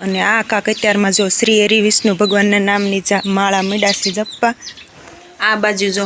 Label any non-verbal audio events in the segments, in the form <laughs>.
અને આ કાક અત્યારમાં જો શ્રી હરિ વિષ્ણુ ભગવાનના નામની માળા મીડાશે જપ્પા. આ બાજુ જો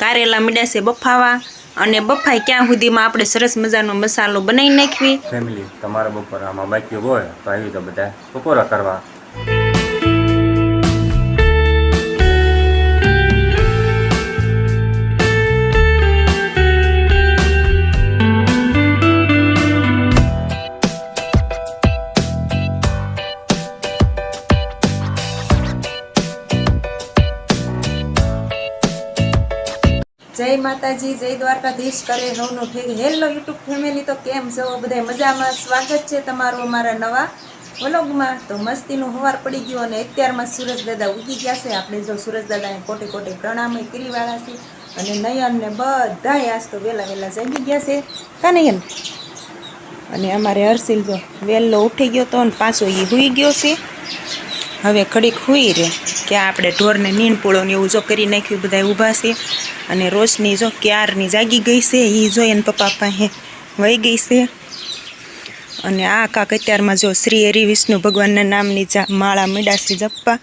કારેલા મીડાશે બફાવા અને બફાઈ ક્યાં સુધીમાં આપણે સરસ મજાનો મસાલો બનાવી નાખવી? ફેમિલી તમારા બપોરામાં બાકી હોય તો આવી તો બધા બપોરા કરવા. માતાજી, જય દ્વારકાધીશ, કરે નવનું ઠીક હેલો યુટ્યુબ ફેમિલી તો કેમ છો? બધા મજામાં? સ્વાગત છે તમારું અમારા નવા વલોગમાં. તો મસ્તીનું હવાર પડી ગયું અને અત્યારમાં સુરજ ઉગી ગયા છે. આપણે જો સુરજ દાદાને કોટે કોટે પ્રણામય કરીવાળા છે અને નયન ને બધાય આજ તો વહેલા વહેલા જાગી ગયા છે. કા નયન? અને અમારે હર્ષિલ જો વહેલો ઉઠી ગયો તો અને પાછો એ હુઈ ગયો છે. હવે ઘડીક હુઈ રે કે આપણે ઢોરને નીણ ને એવું જો કરી નાખ્યું બધા ઊભા છે. અને રોશની જો ક્યારની જાગી ગઈ છે એ જો એને પપ્પા પાસે વહી ગઈ છે. અને આ કાક અત્યારમાં જો શ્રી હરિ વિષ્ણુ ભગવાનના નામની માળા મીડાશે જપ્પા.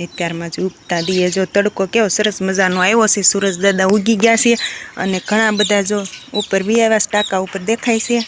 અત્યારમાં જ ઉગતા દીએ જો તડકો કેવો સરસ મજાનો આવ્યો છે, સૂરજ દાદા ઉગી ગયા છે. અને ઘણા બધા જો ઉપર બી ટાંકા ઉપર દેખાય છે.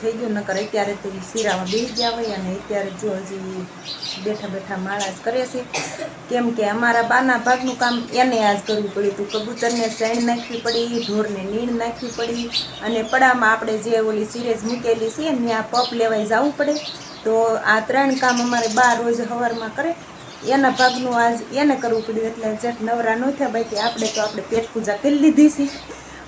થઈ ગયું, નકર અત્યારે તો શીરામાં બેસી ગયા હોય અને અત્યારે જો હજી બેઠા બેઠા માળા જ કરે છે. કેમ કે અમારા બાના ભાગનું કામ એને આજ કરવું પડ્યું હતું. કબૂતરને સૈણ નાખવી પડી, ઢોરને નીણ નાખવી પડી અને પડામાં આપણે જે ઓલી સિરેજ મૂકેલી છે, ત્યાં પપ લેવાય જવું પડે. તો આ ત્રણ કામ અમારે બાર રોજ સવારમાં કરે. એના ભાગનું આજ એને કરવું પડ્યું. એટલે જેટ નવરા ન થયા બાકી આપણે તો આપણે પેટ પૂજા કરી લીધી છે.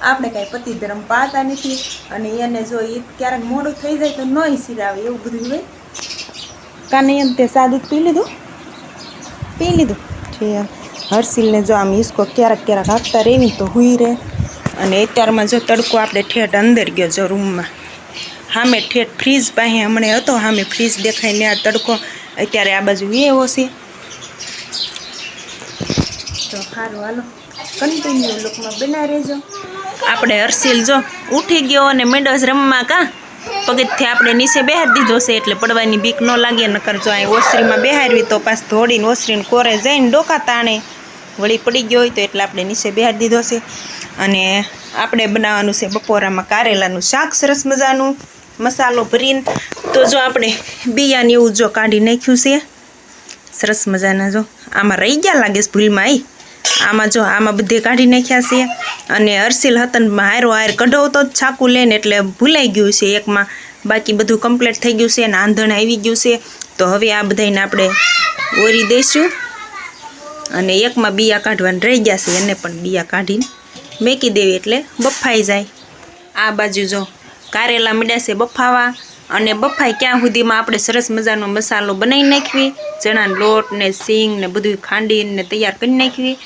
આપણે કાંઈ પતિ ધર્મ પાળતા નથી અને એને જો એ ક્યારેક મોડું થઈ જાય તો નહીં સિરાવે એવું બધું હોય. કાને એમ તે સાદું પી લીધું? પી લીધું? છે હર્ષિલને જો આમ હિસકો ક્યારેક ક્યારેક હાંકતા રહેવી તો હુઈ રહે. અને અત્યારમાં જો તડકો આપણે ઠેઠ અંદર ગયો જો રૂમમાં. સામે ઠેઠ ફ્રીજ પાસે હમણાં હતો સામે ફ્રીજ દેખાય ને આ તડકો. અત્યારે આ બાજુ એવો છે. તો સારું હાલો. કન્ટિન્યુ લુકમાં બના રહેજો. આપણે હર્ષિલ જો ઉઠી ગયો અને મેડસ રમવા કા? પગથથી આપણે નીચે બેહારી દીધો છે એટલે પડવાની બીક ન લાગે, નકર જો અહીં ઓસરીમાં બેહારવી તો પાછ ધોડીને ઓસરીને કોરે જઈને ડોકા તાણે. વળી પડી ગયો હોય તો એટલે આપણે નીચે બેહાર દીધો છે. અને આપણે બનાવવાનું છે બપોરામાં કારેલાનું શાક, સરસ મજાનું મસાલો ભરીને. તો જો આપણે બિયાને એવું જો કાઢી નાખ્યું છે. સરસ મજાના જો. આમાં રહી ગયા લાગે ભૂલમાં આઈ આમાં જો આમાં બધે કાઢી નાખ્યા છે અને અરસીલ હતન હારો હાર કઢાવતો જ છાકું લઈને એટલે ભૂલાઈ ગયું છે એકમાં. બાકી બધું કમ્પ્લીટ થઈ ગયું છે અને આંધણ આવી ગયું છે. તો હવે આ બધાને આપણે ઓરી દઈશું અને એકમાં બિયા કાઢવાના રહી ગયા છે, એને પણ બિયા કાઢીને મેકી દેવી એટલે બફાઈ જાય. આ બાજુ જો કારેલા મીડાશે બફાવા. અને બફાય ક્યાં સુધીમાં આપણે સરસ મજાનો મસાલો બનાવી નાખવી ચણાનો લોટ ને સિંગ ને બધું ખાંડીને તૈયાર કરી નાખવી.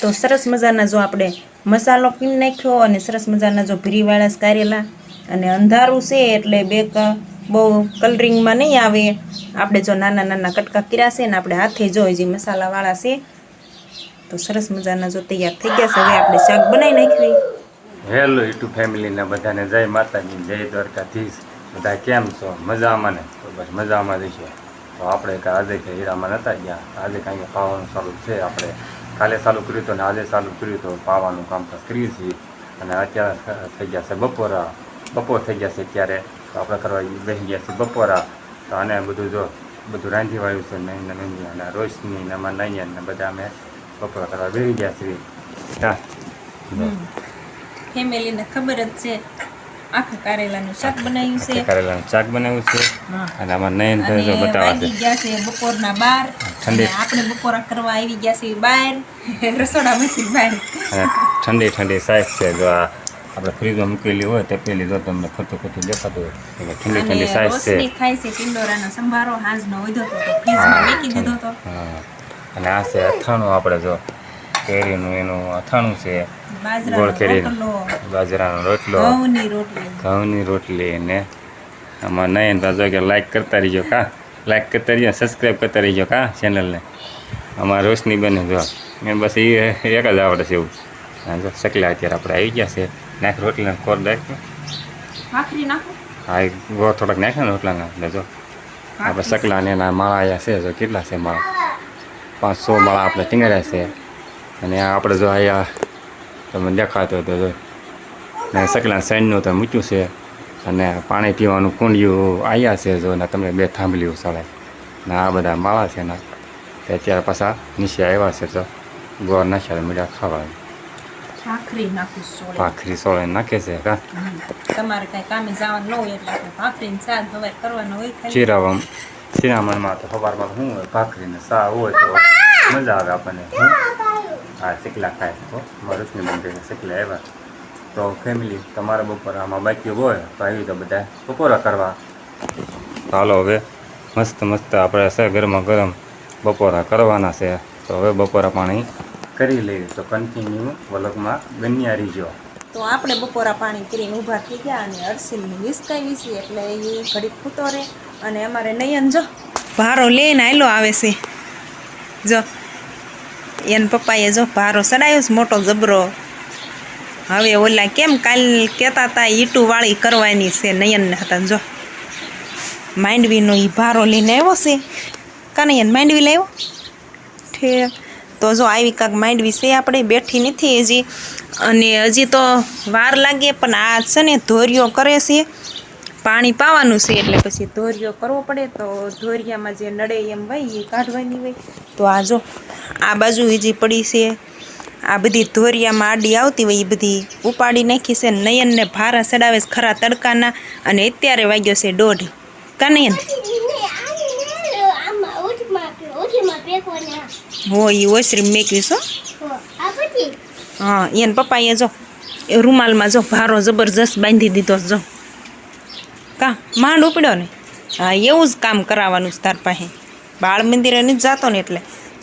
તો સરસ મજાના જો આપણે મસાલો પીન નાખ્યો અને સરસ મજાના જો ભીરીવાળા કારેલા. અને અંધારું છે એટલે બે બહુ કલરિંગમાં નહીં આવે. આપણે જો નાના નાના કટકા કર્યા છે ને આપણે હાથે જો જે મસાલાવાળા છે, તો સરસ મજાના જો તૈયાર થઈ ગયા છે. હવે આપણે શાક બનાવી નાખવી. હેલો યુટ્યુબ ફેમિલીના બધાને જય માતાજી, જય દ્વારકાધીશ. બધા કેમ છો? મજામાં ને? તો બસ મજામાં જઈશું તો આપણે કે આજે કે હીરામાં નતા ગયા. આજે કાંઈ પાવાનું ચાલુ છે. આપણે કાલે ચાલુ કર્યું હતું ને આજે ચાલુ કર્યું તો પાવાનું કામકાજ કરીએ છીએ. અને અત્યારે થઈ ગયા છે બપોરા. બપોર થઈ ગયા છે ત્યારે તો આપણે કરવા બેસી ગયા છે બપોરા. તો આને બધું જો, બધું રાંધી વાળ્યું છે નહીં ને નહીં અને રોશની ને અમારા નહીં ને બધા અમે બપોરા કરવા બેસી ગયા છીએ. હા. ફેમિલીને ખબર જ છે. આખા કારેલાનું શાક બનાવ્યું છે. કારેલાનું શાક બનાવ્યું છે. અને આમાં નયન ભાઈ જો બતાવે વાગી ગયા છે બપોરના બાર. ઠંડી. આપણે બપોરા કરવા આવી ગયા છે બહાર. <laughs> રસોડામાંથી બહાર. ઠંડી ઠંડી સાઈઝ છે. જો આ આપણે ફ્રીજમાં મૂકેલી હોય તે પેલી જો તમને ખોટું ખોટું દેખાતું હોય. ઠંડી ઠંડી સાઈઝ છે. ખાય છે પિંડોરાનો સંભારો હાંજનો વધ્યો તો ફ્રીજમાં મૂકી દીધો હા. અને આ છે અથાણું આપણે જો કેરીનું એનું અથાણું છે ગોળ કેરીનું. બાજરાનો રોટલો. ઘઉંની રોટલી. ને આમાં નહીં તો કે લાઈક કરતા રહીજો કા. લાઈક કરતા રહીજો સબસ્ક્રાઈબ કરતા રહીજો કા ચેનલને અમારા રોશની બને જો. એ બસ એ એક જ આવડે છે એવું. જો શકલા અત્યારે આપણે આવી ગયા છે. નાખ રોટલીને કોર નાખ્યો. હા એ ગોળ થોડાક નાખ્યો ને રોટલાના. એટલે જો. આપણે શકલા ને એના માળા આવ્યા છે. જો કેટલા છે માળા? પાંચસો માળા આપણે ટીંગર્યા છે. અને આપણે જો અહીંયા તમને દેખાતો હતો ને શકલા સાઈડનું તો મૂક્યું છે અને પાણી પીવાનું કુંડિયું આવ્યા છે જો ને તમને બે થાંભલીઓ સળાય ને આ બધા માળા છે ને તે અત્યારે પાછા નીચે આવ્યા છે તો ગોળ નાખ્યા મીડા ખાવા. ભાખરી નાખું સોળે. ભાખરી સોળે નાખે છે કા તમારે કઈ કામે જવાનું ન હોય એટલે આપણે ભાખરી શાક હવાય કરવાનો હોય ચીરામણમાં તો સવારમાં શું હોય ભાખરીને સા હોય તો મજા આવે આપણને શીકલા ખાય તો મારુસની બંધીને શીકલા આવ્યા. તો ફેમિલી તમારા બપોરામાં બાકી હોય તો આવી તો બધા બપોરા કરવા. ચાલો હાલો હવે મસ્ત મસ્ત આપણે છે ગરમા ગરમ બપોરા કરવાના છે. તો હવે બપોરા પાણી કરી લઈએ. તો કન્ટિન્યુ વલગમાં બન્યા રહીજો. તો આપણે બપોરા પાણી કરીને ઊભા થઈ ગયા અને અરસીલની વિસકાવી છે એટલે એ ઘડી ફૂટો રહે. અને અમારે નયન જો ભારો લઈને આયલો આવે છે. જો એને પપ્પાએ જો ભારો સડાયો છે, મોટો જબરો. હવે ઓલા કેમ કાલ કહેતા હતા, ઈટું વાળી કરવાની છે નયનને હતા જો. માંડવીનો એ ભારો લઈને આવ્યો છે. કાનયન માંડવી લાવ્યો? ઠીક તો જો આવી કાંક માંડવી છે આપણે, બેઠી નથી હજી. અને હજી તો વાર લાગે, પણ આ છે ને, ધોરિયો કરે છે. પાણી પાવાનું છે એટલે પછી ધોરિયો કરવો પડે તો ધોરિયામાં જે નડે એમ હોય એ કાઢવાની હોય તો આ જો, આ બાજુ વીજી પડી છે. આ બધી ધોરિયામાં આડી આવતી હોય એ બધી ઉપાડી નાખી છે. નયનને ભારા ચડાવે છે ખરા તડકાના અને અત્યારે વાગ્યો છે દોઢ. કાનયન હો એ ઓસરી મેકવી હો. હા એને પપ્પાએ જો રૂમાલમાં જો ભારો જબરજસ્ત બાંધી દીધો જો. કા? માંડ ઉપડ્યો ને? હા, એવું જ કામ કરાવવાનું તાર પાસે. બાળ મંદિરે નથી જાતો ને એટલે.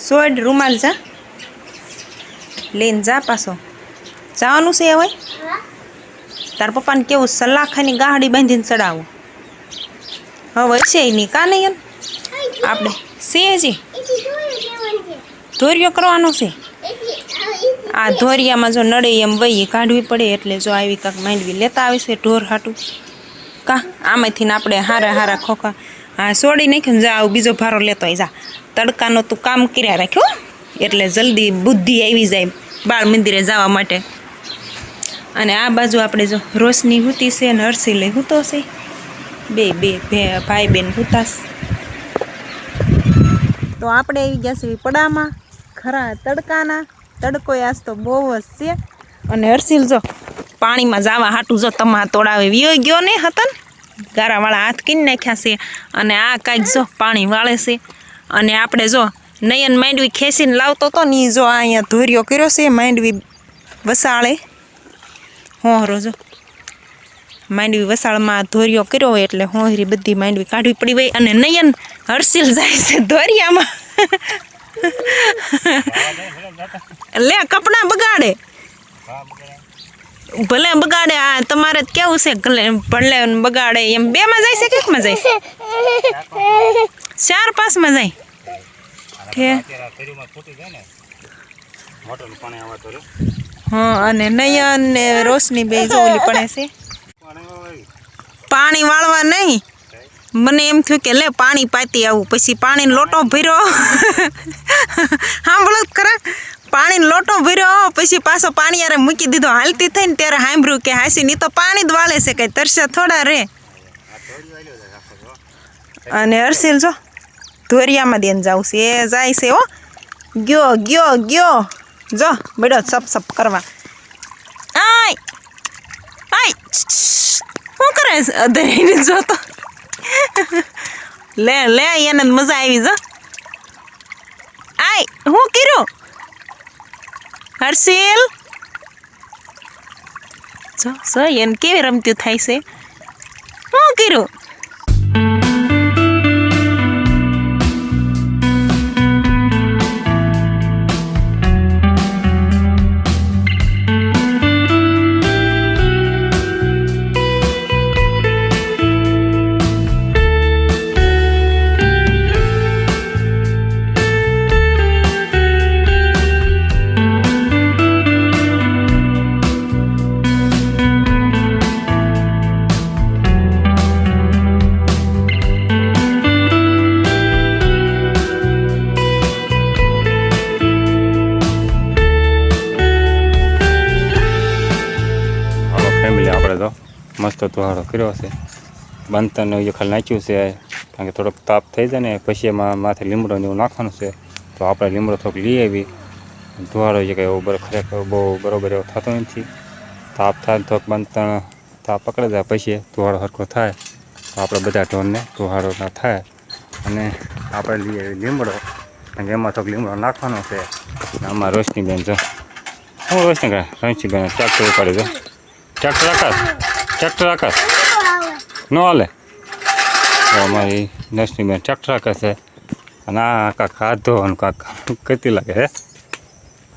સોડ રૂમાલ જા. લઈને જા પાછો. જવાનું છે હવે? તાર પપ્પાને કેવું સલાખાની ગાડી બાંધીને ચડાવો? હવે છે નહીં કા નહીં આપણે છે જી ધોરિયો કરવાનો છે. આ ધોરિયામાં જો નડે એમ વહી કાઢવી પડે એટલે જો આવી કાંક માંડવી લેતા આવે છે ઢોર હાટું. કા આમાંથી આપણે હારા હારા ખોખા હા, સોડી નાખ્યું જા, આવું બીજો ભારો લેતો હોય જા. તડકાનો તું કામ કર્યા રાખ્યો એટલે જલ્દી બુદ્ધિ આવી જાય બાળ મંદિરે જવા માટે. અને આ બાજુ આપણે જો રોશની હુતી છે ને હરસી હુતો છે. બે બે ભાઈ બેન હુતાશ તો આપણે આવી ગયા છીએ પડામાં, ખરા તડકાના. તડકો આજ તો બહુ જ છે. અને હર્ષિલ જો પાણીમાં જવા હાટું જો તમા તોડાવે વિયો ગયો ને હતા ને ગારાવાળા હાથ કીને નાખ્યા છે. અને આ કાંઈક જો પાણી વાળે છે. અને આપણે જો નયન માંડવી ખેંચીને લાવતો હતો ને એ જો અહીંયા ધોરિયો કર્યો છે, માંડવી વસાળે. હોહરો જો. માંડવી વસાળમાં ધોરિયો કર્યો હોય એટલે હોહરી બધી માંડવી કાઢવી પડી હોય. અને નયન હર્ષિલ જાય છે ધોરિયામાં. લે, કપડાં બગાડે. ભલે બગાડે, આ તમારે કેવું છે ભલે બગાડે, એમ બેમાં જાય છે કે એકમાં જાય? ચાર પાંચમાં જાય. ઠે. હા, અને નયન ને રોશની બે પડે છે. પાણી વાળવા નહીં. મને એમ થયું કે લે પાણી પાતી આવું, પછી પાણીનો લોટો ભર્યો. હા બોલો ખરા. પાણીનો લોટો ભર્યો, પછી પાછો પાણી યારે મૂકી દીધો. હાલતી થઈને ત્યારે સાંભળ્યું કે હાસી ની તો પાણી જ વાળે છે, કઈ તરસ્યા થોડા રે. અને હર્ષિલ જો, ધોરિયામાં દેન જાવ છે. એ જાય છે, હો. ગયો ગયો ગયો. જો બેડો સપ સપ કરવા. આય! આય! શું કરે છે? અધરીને જોતો. લે લે, એને જ મજા આવી, જો. આય, હું કર્યું? હર્ષિલ? જો જો એને કેવી રમતું થાય છે હું કર્યું? મસ્ત તુહાડો કર્યો છે બંતન એ ખાલી નાખ્યું છે, કારણ કે થોડોક તાપ થઈ જાય ને, પછી એમાં માથે લીમડો ને એવું નાખવાનું છે. તો આપણે લીમડો થોડોક લઈ આવી તુહાડો જે કંઈ એવો બરો ખરેખર બહુ બરોબર એવો થતો નથી. તાપ થાય થોડોક બંતણ તાપ પકડી જાય, પછી તુહાડો સરખો થાય. તો આપણે બધા ઢોરને તુહાડો ના થાય. અને આપણે લઈ આવી લીમડો. કારણ કે એમાં થોડોક લીમડો નાખવાનો છે. આમાં રોશનીબેન જો હું રોશની કરે રોશનીબેન ટ્રેક્ટર ઉપાડી દો. ટ્રેક્ટર આકાશ ટ્રેક્ટર આકાશ ન હાલે? અમારી નર્સની બેન ટ્રેક્ટર આકાશ છે. અને આ કાંક હાથ ધોવાનું કાંક. કરતી લાગે હે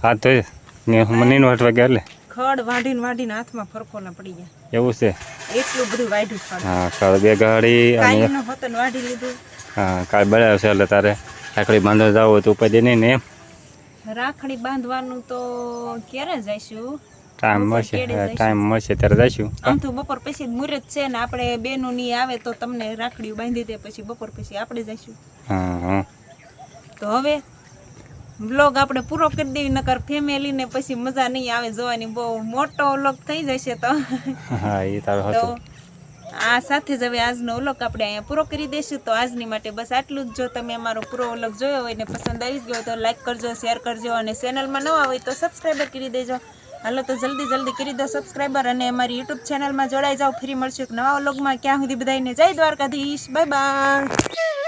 હાથ ધોઈ ને મને નો હટવા ગયા એટલે? ખડ વાઢીને વાઢીને હાથમાં ફરકો ના પડી ગયા. એવું છે? એટલું બધું વાઢ્યું હા કાળ બે ગાડી અને કાંઈ ન હોત ને વાઢી લીધું. હા કાલે બળ્યા છે એટલે તારે રાખડી બાંધવા જાવ તો ઉપાય દે નહીં ને એમ? રાખડી બાંધવાનું તો ક્યારે જઈશું? ટાઈમ મળશે ટાઈમ મળશે ત્યારે જઈશું. આમ તો બપોર પછી મુહૂર્ત છે ને આપણે બેનો ની આવે તો તમને રાખડીઓ બાંધી દે પછી બપોર પછી આપણે જઈશું. હા હા. તો હવે વ્લોગ આપણે પૂરો કરી દેવી નકર ફેમિલી ને પછી મજા નહીં આવે જોવાની બહુ મોટો વ્લોગ થઈ જશે તો. હા એ તારો હતો. આ સાથે જ હવે આજનો વ્લોગ આપણે અહીંયા પૂરો કરી દઈશું. તો આજની માટે બસ આટલું જ. જો તમે અમારો પૂરો વ્લોગ જોયો હોય ને પસંદ આવી ગયો હોય તો લાઈક કરજો શેર કરજો અને ચેનલમાં નવા હોય તો સબસ્ક્રાઈબર કરી દેજો. હાલો તો જલ્દી જલ્દી કરી દો સબસ્ક્રાઈબર અને અમારી યુટ્યુબ ચેનલમાં જોડાઈ જાઓ. ફ્રી મળશું એક નવા વ્લોગમાં ક્યાં સુધી બધાને જય દ્વારકાધીશ. Bye bye